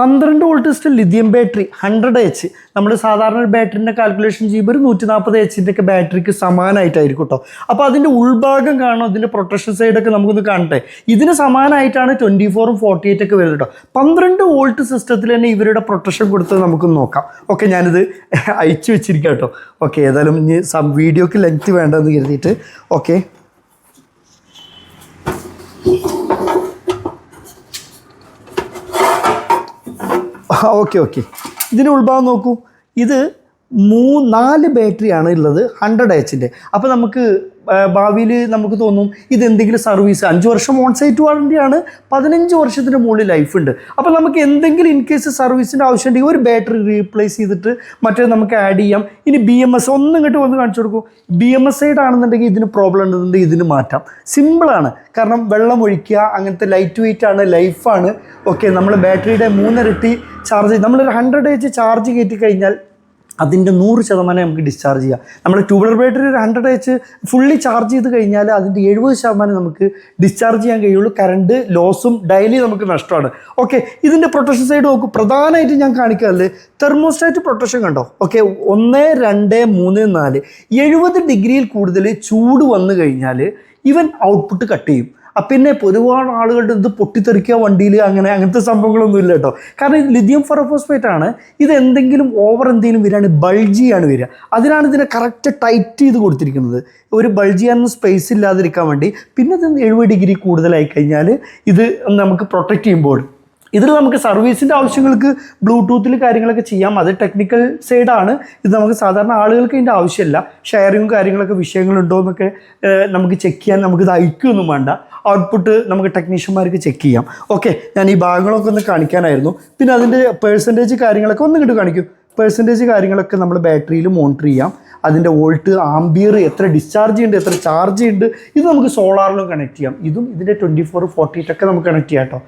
പന്ത്രണ്ട് volt lithium battery hundred H നമ്മൾ സാധാരണ ബാറ്ററിന്റെ കാൽക്കുലേഷൻ ചെയ്യുമ്പോൾ ഒരു നൂറ്റി നാൽപ്പത് എച്ചിന്റെ ഒക്കെ ബാറ്ററിക്ക് സമാനമായിട്ടായിരിക്കും കേട്ടോ അപ്പോൾ അതിന്റെ ഉൾഭാഗം കാണും അതിന്റെ പ്രൊട്ടക്ഷൻ സൈഡൊക്കെ നമുക്കൊന്ന് കാണട്ടെ. ഇതിന് സമാനമായിട്ടാണ് ട്വന്റി ഫോറും ഫോർട്ടി എയ്റ്റ് ഒക്കെ വരുന്നത് കേട്ടോ പന്ത്രണ്ട് വോൾട്ട് സിസ്റ്റത്തിൽ തന്നെ ഇവരുടെ പ്രൊട്ടക്ഷൻ കൊടുത്തത് നമുക്ക് നോക്കാം. ഓക്കെ ഞാനിത് അയച്ചു വെച്ചിരിക്കാം കേട്ടോ ഓക്കെ ഏതായാലും വീഡിയോക്ക് ലെങ്ത് വേണ്ടെന്ന് കരുതിയിട്ട്. ഓക്കെ. Okay okay. ഇതിന്റെ ഉൾഭാഗം നോക്കൂ. ഇത് മൂ നാല് ബാറ്ററിയാണ് ഉള്ളത് ഹൺഡ്രഡ് എച്ചിന്റെ അപ്പോൾ നമുക്ക് ഭാവിയിൽ നമുക്ക് തോന്നും ഇത് എന്തെങ്കിലും സർവീസ് അഞ്ച് വർഷം ഓൺ സൈറ്റ് വാറണ്ടിയാണ് പതിനഞ്ച് വർഷത്തിന് മുകളിൽ ലൈഫ് ഉണ്ട്. അപ്പോൾ നമുക്ക് എന്തെങ്കിലും ഇൻ കേസ് സർവീസിന്റെ ആവശ്യമുണ്ടെങ്കിൽ ഒരു ബാറ്ററി റീപ്ലേസ് ചെയ്തിട്ട് മറ്റേ നമുക്ക് ആഡ് ചെയ്യാം. ഇനി ബി എം എസ് ഒന്നും ഇങ്ങോട്ട് വന്ന് കാണിച്ചു കൊടുക്കും. ബി എം എസ് സൈഡ് ആണെന്നുണ്ടെങ്കിൽ ഇതിന് പ്രോബ്ലം ഉണ്ടെന്നുണ്ടെങ്കിൽ ഇതിന് മാറ്റാം. സിമ്പിളാണ് കാരണം വെള്ളം ഒഴിക്കുക അങ്ങനത്തെ ലൈറ്റ് വെയിറ്റ് ആണ് ലൈഫാണ് ഓക്കെ നമ്മൾ ബാറ്ററിയുടെ മൂന്നിരട്ടി ചാർജ് നമ്മളൊരു ഹൺഡ്രഡ് എച്ച് ചാർജ് കയറ്റി കഴിഞ്ഞാൽ അതിന്റെ നൂറ് ശതമാനം നമുക്ക് ഡിസ്ചാർജ് ചെയ്യാം. നമ്മൾ ട്യൂബ്ലർ ബാറ്ററി ഒരു ഹൺഡ്രഡ് എച്ച് ഫുള്ളി ചാർജ് ചെയ്ത് കഴിഞ്ഞാൽ അതിന്റെ എഴുപത് ശതമാനം നമുക്ക് ഡിസ്ചാർജ് ചെയ്യാൻ കഴിയുള്ളൂ. കറണ്ട് ലോസും ഡെയിലി നമുക്ക് നഷ്ടമാണ്. ഓക്കെ ഇതിന്റെ പ്രൊട്ടക്ഷൻ സൈഡ് നോക്കൂ. പ്രധാനമായിട്ട് ഞാൻ കാണിക്കാറില്ല തെർമോസ്റ്റാറ്റ് പ്രൊട്ടക്ഷൻ കണ്ടോ? ഓക്കെ ഒന്ന് രണ്ട് മൂന്ന് നാല്. എഴുപത് ഡിഗ്രിയിൽ കൂടുതൽ ചൂട് വന്നു കഴിഞ്ഞാൽ ഇവൻ ഔട്ട്പുട്ട് കട്ട് ചെയ്യും. പിന്നെ ഒരുപാട് ആളുകളുടെ ഇത് പൊട്ടിത്തെറിക്കുക വണ്ടിയിൽ അങ്ങനെ അങ്ങനത്തെ സംഭവങ്ങളൊന്നുമില്ല കേട്ടോ. കാരണം ഇത് ലിഥിയം ഫെറോഫോസ്ഫേറ്റ് ആണ്. ഇത് എന്തെങ്കിലും ഓവർ എന്തെങ്കിലും വരികയാണ് ബൾജിയാണ് വരിക. അതിനാണ് ഇതിനെ കറക്റ്റ് ടൈറ്റ് ചെയ്ത് കൊടുത്തിരിക്കുന്നത്. ഒരു ബൾജിയാണെന്ന് സ്പേസ് ഇല്ലാതിരിക്കാൻ വേണ്ടി. പിന്നെ ഇത് എഴുപത് ഡിഗ്രി കൂടുതലായി കഴിഞ്ഞാൽ ഇത് നമുക്ക് പ്രൊട്ടക്റ്റ് ചെയ്യുമ്പോൾ ഇതിൽ നമുക്ക് സർവീസിന്റെ ആവശ്യങ്ങൾക്ക് ബ്ലൂടൂത്തിൽ കാര്യങ്ങളൊക്കെ ചെയ്യാം. അത് ടെക്നിക്കൽ സൈഡാണ് ഇത് നമുക്ക് സാധാരണ ആളുകൾക്ക് ഇതിന്റെ ആവശ്യമില്ല ഷെയറിങ്ങും കാര്യങ്ങളൊക്കെ വിഷയങ്ങളുണ്ടോ എന്നൊക്കെ നമുക്ക് ചെക്ക് ചെയ്യാൻ നമുക്കിത് അയക്കുകയൊന്നും വേണ്ട. ഔട്ട്പുട്ട് നമുക്ക് ടെക്നീഷ്യന്മാർക്ക് ചെക്ക് ചെയ്യാം. ഓക്കെ ഞാൻ ഈ ഭാഗങ്ങളൊക്കെ ഒന്ന് കാണിക്കാനായിരുന്നു. പിന്നെ അതിന്റെ പേഴ്സന്റേജ് കാര്യങ്ങളൊക്കെ ഒന്ന് ഇങ്ങോട്ട് കാണിക്കും. പേഴ്സന്റേജ് കാര്യങ്ങളൊക്കെ നമ്മൾ ബാറ്ററിയിൽ മോണിറ്റർ ചെയ്യാം. അതിന്റെ വോൾട്ട് ആംബിയർ എത്ര ഡിസ്ചാർജ് ഉണ്ട് എത്ര ചാർജ് ഉണ്ട് ഇത് നമുക്ക് സോളാറിലും കണക്ട് ചെയ്യാം. ഇതും ഇതിന്റെ ട്വന്റി ഫോർ ഫോർട്ടി ഒക്കെ നമുക്ക് കണക്ട് ചെയ്യാം കേട്ടോ.